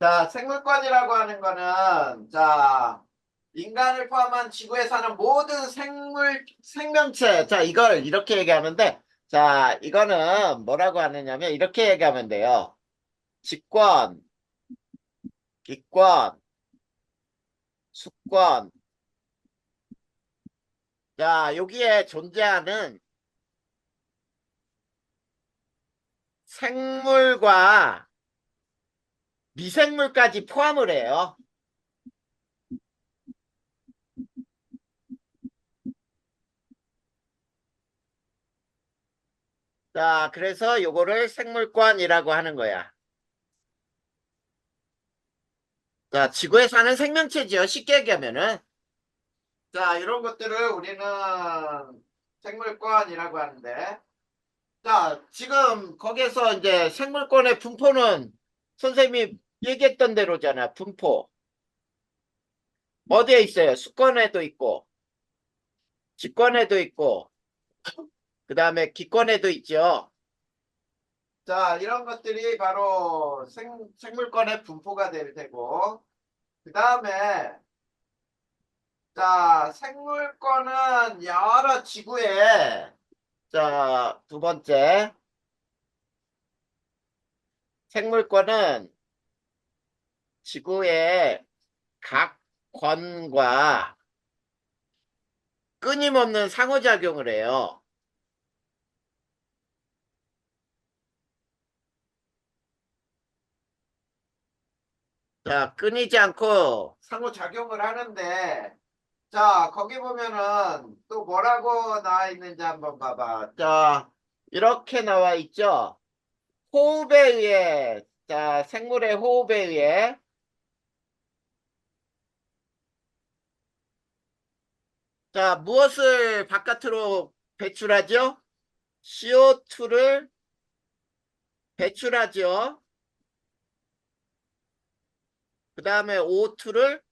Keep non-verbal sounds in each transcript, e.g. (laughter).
자, 생물권이라고 하는 거는, 자, 인간을 포함한 지구에 사는 모든 생물, 생명체. 자, 이걸 이렇게 얘기하는데, 자, 이거는 뭐라고 하느냐면, 이렇게 얘기하면 돼요. 직권, 기권, 수권. 자, 여기에 존재하는 생물과 미생물까지 포함을 해요. 자, 그래서 요거를 생물권이라고 하는 거야. 자, 지구에 사는 생명체지요. 쉽게 얘기하면은. 자, 이런 것들을 우리는 생물권이라고 하는데. 자, 지금 거기에서 이제 생물권의 분포는 선생님이 얘기했던 대로잖아. 분포. 어디에 있어요? 수권에도 있고, 직권에도 있고, 그 다음에 기권에도 있죠. 자, 이런 것들이 바로 생, 생물권의 분포가 될 테고, 그 다음에, 자, 생물권은 여러 지구에, 자, 두 번째, 생물권은 지구의 각 권과 끊임없는 상호작용을 해요. 자, 끊이지 않고 상호작용을 하는데, 자, 거기 보면은 또 뭐라고 나와 있는지 한번 봐봐. 자, 이렇게 나와 있죠? 호흡에 의해, 자, 생물의 호흡에 의해, 자, 무엇을 바깥으로 배출하죠? CO2를 배출하죠. 그 다음에 O2를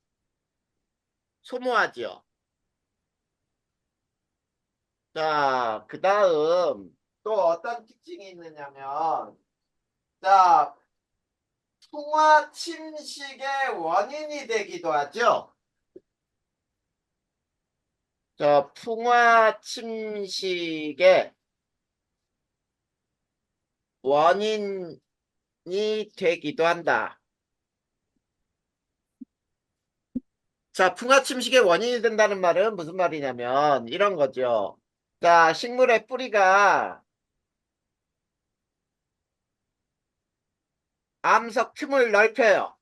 소모하죠. 자, 그 다음 또 어떤 특징이 있느냐면, 자, 풍화 침식의 원인이 되기도 하죠. 자, 풍화 침식의 원인이 되기도 한다. 자, 풍화 침식의 원인이 된다는 말은 무슨 말이냐면 이런 거죠. 자, 식물의 뿌리가 암석 틈을 넓혀요.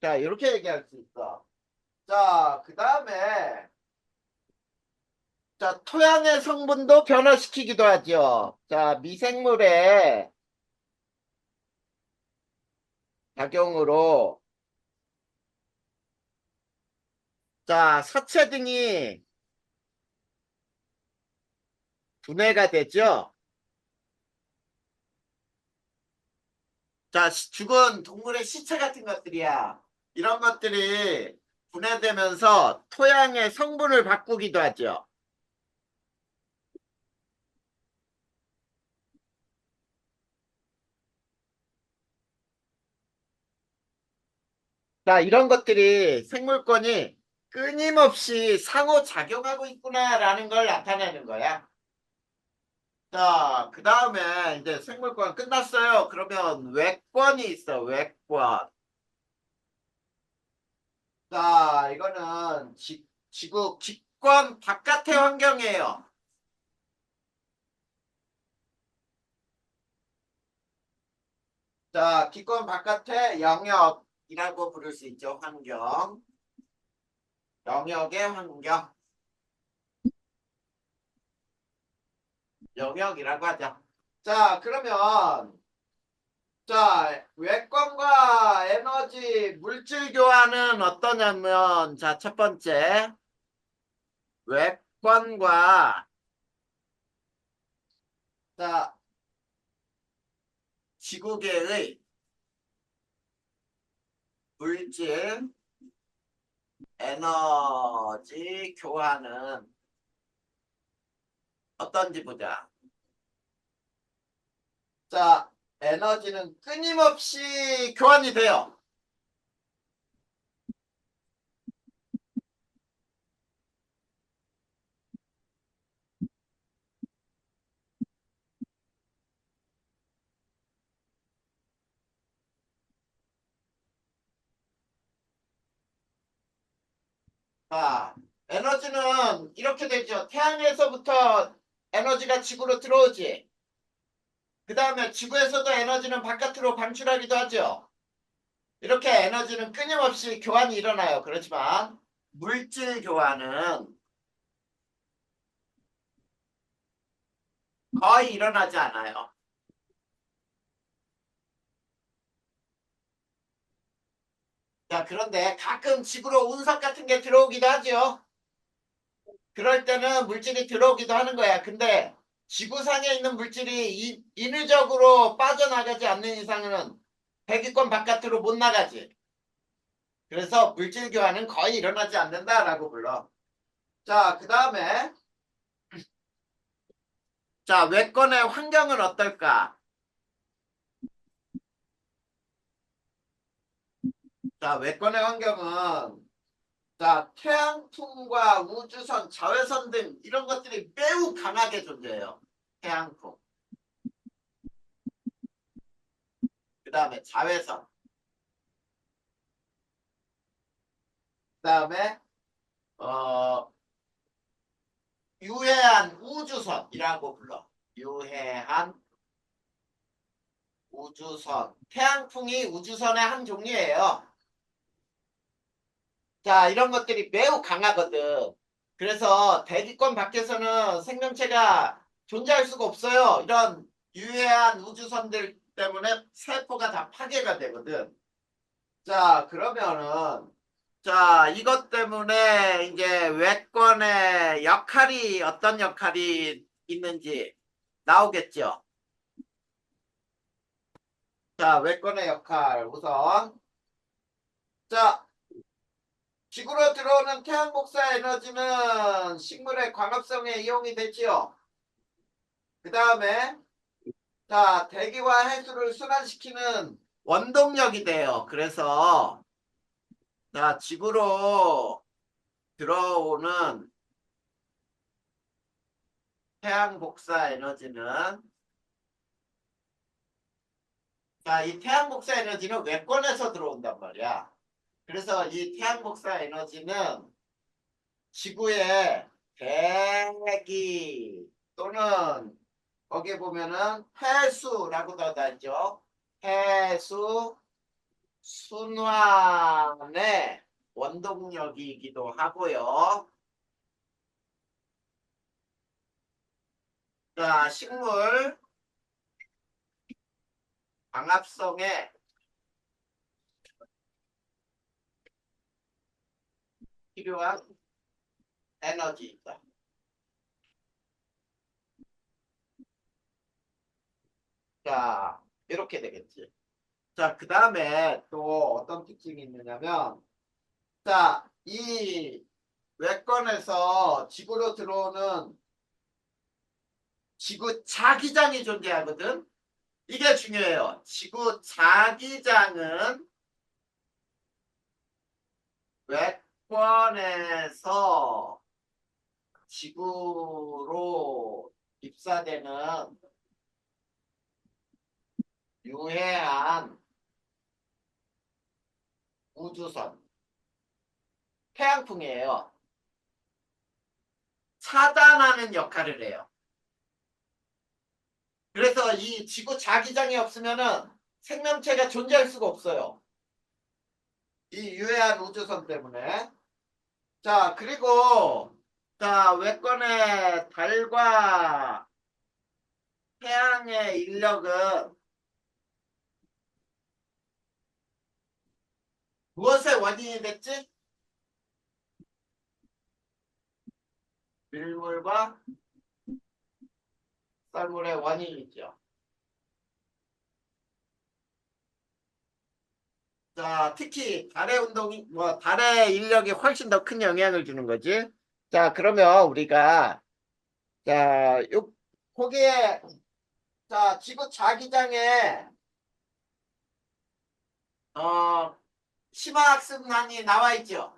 자, 이렇게 얘기할 수 있어. 자, 그 다음에 자, 토양의 성분도 변화시키기도 하죠. 자, 미생물의 작용으로 자, 사체 등이 분해가 되죠. 자, 시- 죽은 동물의 시체 같은 것들이야. 이런 것들이 분해되면서 토양의 성분을 바꾸기도 하죠. 자, 이런 것들이 생물권이 끊임없이 상호작용하고 있구나라는 걸 나타내는 거야. 자, 그 다음에 이제 생물권 끝났어요. 그러면 외권이 있어, 외권. 자, 이거는 지, 지구 기권 바깥의 환경이에요. 자, 기권 바깥의 영역이라고 부를 수 있죠, 환경. 영역의 환경. 영역이라고 하죠. 자, 그러면 자, 외권과 에너지 물질 교환은 어떠냐면 자, 첫 번째 외권과 자, 지구계의 물질 에너지 교환은 어떤지 보자. 자, 에너지는 끊임없이 교환이 돼요. 자, 에너지는 이렇게 되죠. 태양에서부터 에너지가 지구로 들어오지. 그 다음에 지구에서도 에너지는 바깥으로 방출하기도 하죠. 이렇게 에너지는 끊임없이 교환이 일어나요. 그렇지만 물질 교환은 거의 일어나지 않아요. 자, 그런데 가끔 지구로 운석 같은 게 들어오기도 하죠. 그럴 때는 물질이 들어오기도 하는 거야. 근데 지구상에 있는 물질이 이- 인위적으로 빠져나가지 않는 이상은 대기권 바깥으로 못 나가지. 그래서 물질 교환은 거의 일어나지 않는다라고 불러. 자, 그 다음에 (clears throat) 자, 외권의 환경은 어떨까? 자, 외권의 환경은 자, 태양풍과 우주선, 자외선 등 이런 것들이 매우 강하게 존재해요. 태양풍. 그 다음에 자외선. 그 다음에 어, 유해한 우주선이라고 불러. 유해한 우주선. 태양풍이 우주선의 한 종류예요. 자, 이런 것들이 매우 강하거든. 그래서 대기권 밖에서는 생명체가 존재할 수가 없어요. 이런 유해한 우주선들 때문에 세포가 다 파괴가 되거든. 자, 그러면은, 자, 이것 때문에 이제 외권의 역할이 어떤 역할이 있는지 나오겠죠. 자, 외권의 역할 우선. 자, 지구로 들어오는 태양 복사 에너지는 식물의 광합성에 이용이 되지요. 그 다음에 자 대기와 해수를 순환시키는 원동력이 돼요. 그래서 자 지구로 들어오는 태양 복사 에너지는 자 이 태양 복사 에너지는 외권에서 들어온단 말이야. 그래서 이 태양 복사 에너지는 지구의 대기 또는 거기에 보면은 해수라고도 하죠. 해수 순환의 원동력이기도 하고요. 자, 식물 광합성에 필요한 에너지이다. 자, 이렇게 되겠지. 자, 그 다음에 또 어떤 특징이 있느냐면, 자, 이 외권에서 지구로 들어오는 지구 자기장이 존재하거든. 이게 중요해요. 지구 자기장은 외 권에서 지구로 입사되는 유해한 우주선 태양풍이에요. 차단하는 역할을 해요. 그래서 이 지구 자기장이 없으면은 생명체가 존재할 수가 없어요. 이 유해한 우주선 때문에. 자, 그리고 자, 외권의 달과 태양의 인력은 무엇의 원인이 됐지? 밀물과 쌀물의 원인이죠. 자, 특히 달의 운동이 뭐 달의 인력이 훨씬 더 큰 영향을 주는 거지. 자, 그러면 우리가 자, 요 거기에 자, 지구 자기장에 어, 심화학습란이 나와 있죠.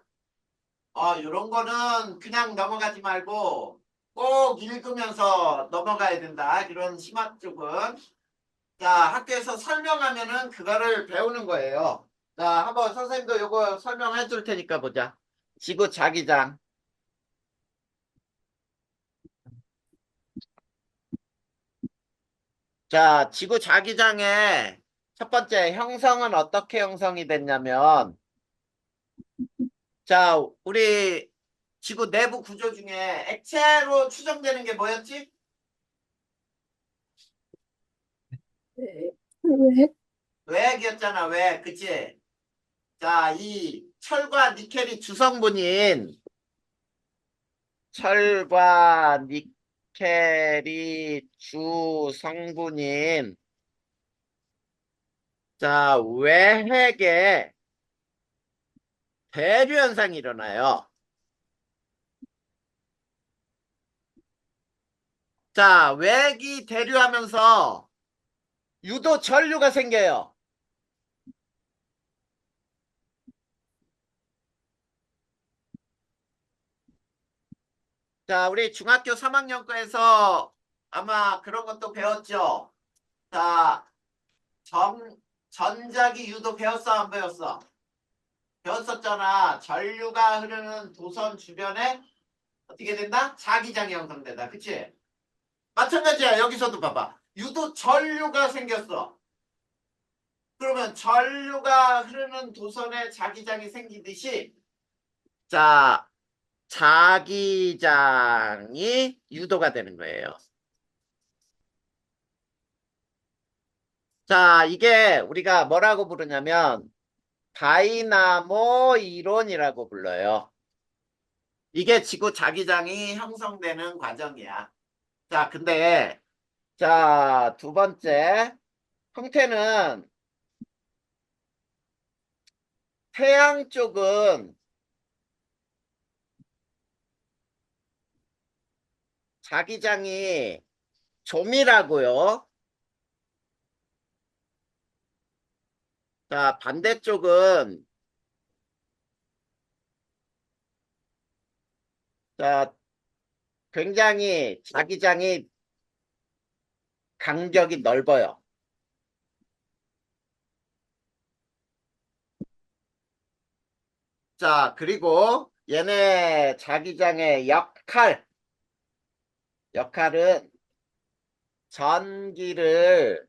어, 요런 거는 그냥 넘어가지 말고 꼭 읽으면서 넘어가야 된다. 그런 심화 쪽은. 자, 학교에서 설명하면은 그거를 배우는 거예요. 자, 한번 선생님도 요거 설명해 줄 테니까 보자. 지구 자기장. 자, 지구 자기장의 첫 번째 형성은 어떻게 형성이 됐냐면, 자, 우리 지구 내부 구조 중에 액체로 추정되는 게 뭐였지? 왜? 외액이었잖아, 외액. 그치? 자, 이 철과 니켈이 주성분인 철과 니켈이 주성분인 자, 외핵에 대류 현상이 일어나요. 자, 외핵이 대류하면서 유도 전류가 생겨요. 자, 우리 중학교 3학년 거에서 아마 그런 것도 배웠죠. 자, 전, 전자기 유도 배웠어, 안 배웠어? 배웠었잖아. 전류가 흐르는 도선 주변에 어떻게 된다? 자기장이 형성된다. 그치? 마찬가지야. 여기서도 봐봐. 유도 전류가 생겼어. 그러면 전류가 흐르는 도선에 자기장이 생기듯이 자, 자기장이 유도가 되는 거예요. 자, 이게 우리가 뭐라고 부르냐면 다이나모 이론이라고 불러요. 이게 지구 자기장이 형성되는 과정이야. 자, 근데 자, 두 번째 형태는 태양 쪽은 자기장이 조밀하고요. 자, 반대쪽은 자, 굉장히 자기장이 간격이 넓어요. 자, 그리고 얘네 자기장의 역할, 역할은 전기를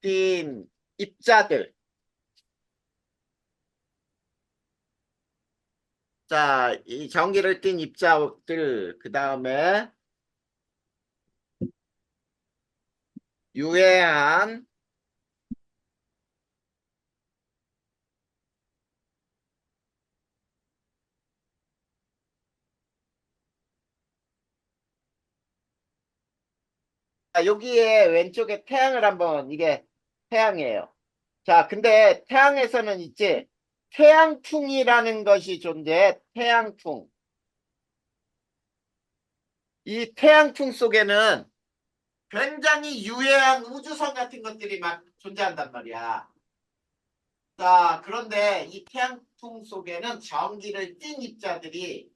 띤 입자들. 자, 이 전기를 띤 입자들, 그 다음에 유해한 자, 여기에 왼쪽에 태양을 한번 이게 태양이에요. 자, 근데 태양에서는 있지 태양풍이라는 것이 존재해. 태양풍. 이 태양풍 속에는 굉장히 유해한 우주선 같은 것들이 막 존재한단 말이야. 자, 그런데 이 태양풍 속에는 전기를 띤 입자들이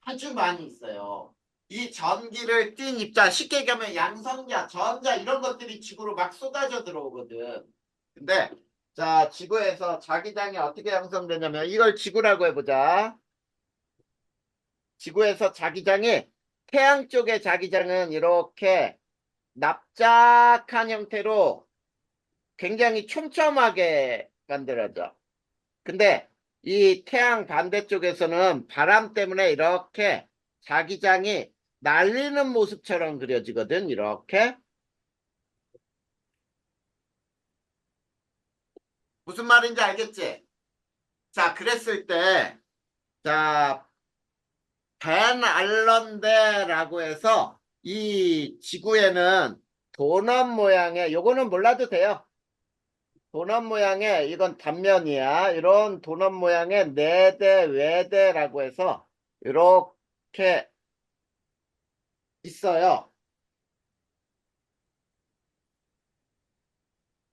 아주 많이 있어요. 이 전기를 띤 입자, 쉽게 얘기하면 양성자, 전자 이런 것들이 지구로 막 쏟아져 들어오거든. 근데 자, 지구에서 자기장이 어떻게 형성되냐면 이걸 지구라고 해보자. 지구에서 자기장이 태양 쪽의 자기장은 이렇게 납작한 형태로 굉장히 촘촘하게 만들어져. 근데 이 태양 반대쪽에서는 바람 때문에 이렇게 자기장이 날리는 모습처럼 그려지거든. 이렇게. 무슨 말인지 알겠지? 자, 그랬을 때, 자, 벤 알런데라고 해서 이 지구에는 도넛 모양의, 요거는 몰라도 돼요. 도넛 모양의, 이건 단면이야. 이런 도넛 모양의 내대, 외대라고 해서 이렇게 있어요.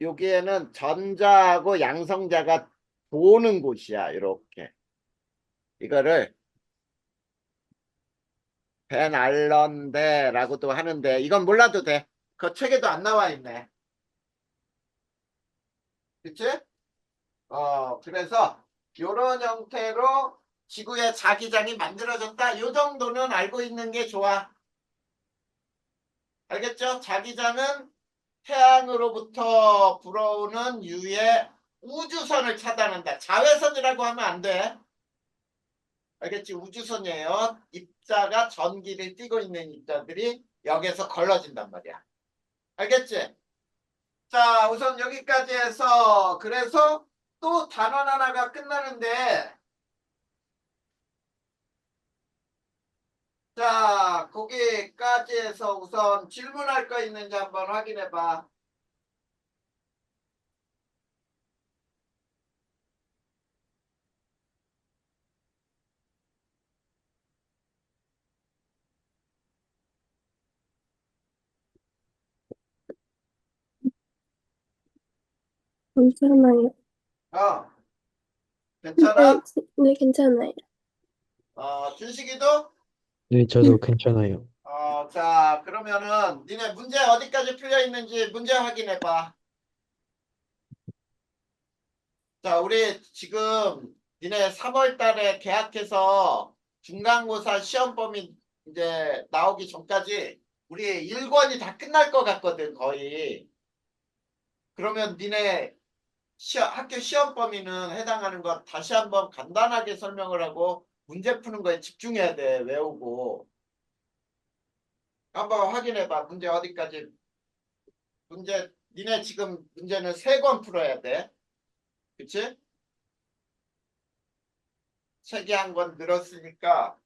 여기에는 전자하고 양성자가 도는 곳이야. 이렇게. 이거를 벤 알런데라고도 하는데 이건 몰라도 돼. 그 책에도 안 나와 있네. 그치? 어, 그래서 이런 형태로 지구의 자기장이 만들어졌다. 이 정도는 알고 있는 게 좋아. 알겠죠? 자기장은 태양으로부터 불어오는 유의 우주선을 차단한다. 자외선이라고 하면 안 돼. 알겠지? 우주선이에요. 입자가 전기를 띠고 있는 입자들이 여기에서 걸러진단 말이야. 알겠지? 자, 우선 여기까지 해서 그래서 또 단원 하나가 끝나는데 자, 거기까지 해서 우선 질문할 거 있는지 한번 확인해 봐. 괜찮아요. 어. 네, 괜찮아? 네, 괜찮아요. 어, 준식이도? 네, 저도 괜찮아요. 어, 자, 그러면은 니네 문제 어디까지 풀려 있는지 문제 확인해 봐. 자, 우리 지금 니네 3월 달에 개학해서 중간고사 시험 범위 이제 나오기 전까지 우리 1권이 다 끝날 것 같거든, 거의. 그러면 니네 시험, 학교 시험 범위는 해당하는 것 다시 한번 간단하게 설명을 하고 문제 푸는 거에 집중해야 돼, 외우고. 한번 확인해 봐. 문제 어디까지? 문제, 니네 지금 문제는 세 권 풀어야 돼. 그치? 책이 한 권 늘었으니까.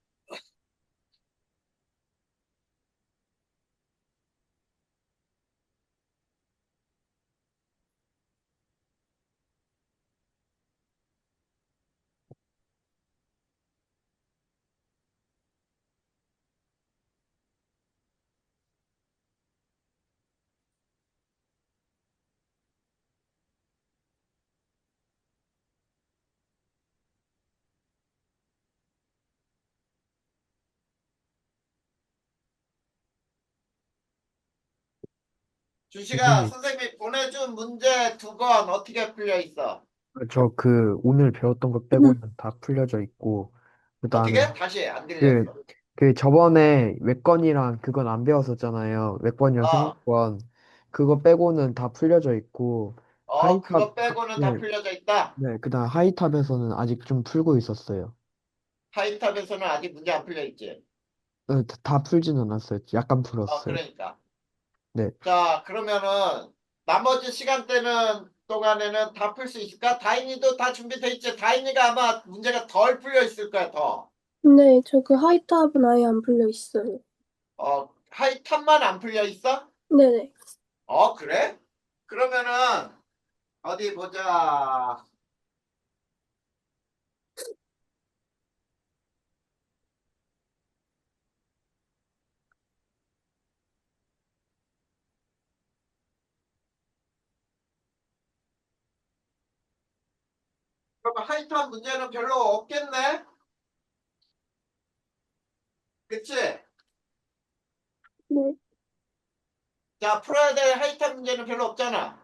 준식아, 선생님. 선생님이 보내준 문제 두권 어떻게 풀려 있어? 저 그 오늘 배웠던 것 빼고는 다 풀려져 있고, 그 어떻게? 다음에 다시 안 그, 들렸어. 그 저번에 외권이랑 그건 안 배웠었잖아요. 외권이랑 어. 생물권. 그거 빼고는 다 풀려져 있고, 어, 그거 하이탑, 빼고는 다 네. 풀려져 있다. 네, 그 다음 하이탑에서는 아직 좀 풀고 있었어요. 하이탑에서는 아직 문제 안 풀려 있지. 네, 다, 다 풀진 않았어요. 약간 어, 풀었어요. 그러니까. 네. 자, 그러면은 나머지 시간대는 동안에는 다 풀 수 있을까? 다인이도 다 준비돼 있지. 다인이가 아마 문제가 덜 풀려 있을 거야, 더. 네, 저 그 하이탑은 아예 안 풀려 있어요. 어, 하이탑만 안 풀려 있어? 네네. 어, 그래? 그러면은 어디 보자. 그러면 하이탑 문제는 별로 없겠네? 그치? 네, 자, 풀어야 될 하이탑 문제는 별로 없잖아.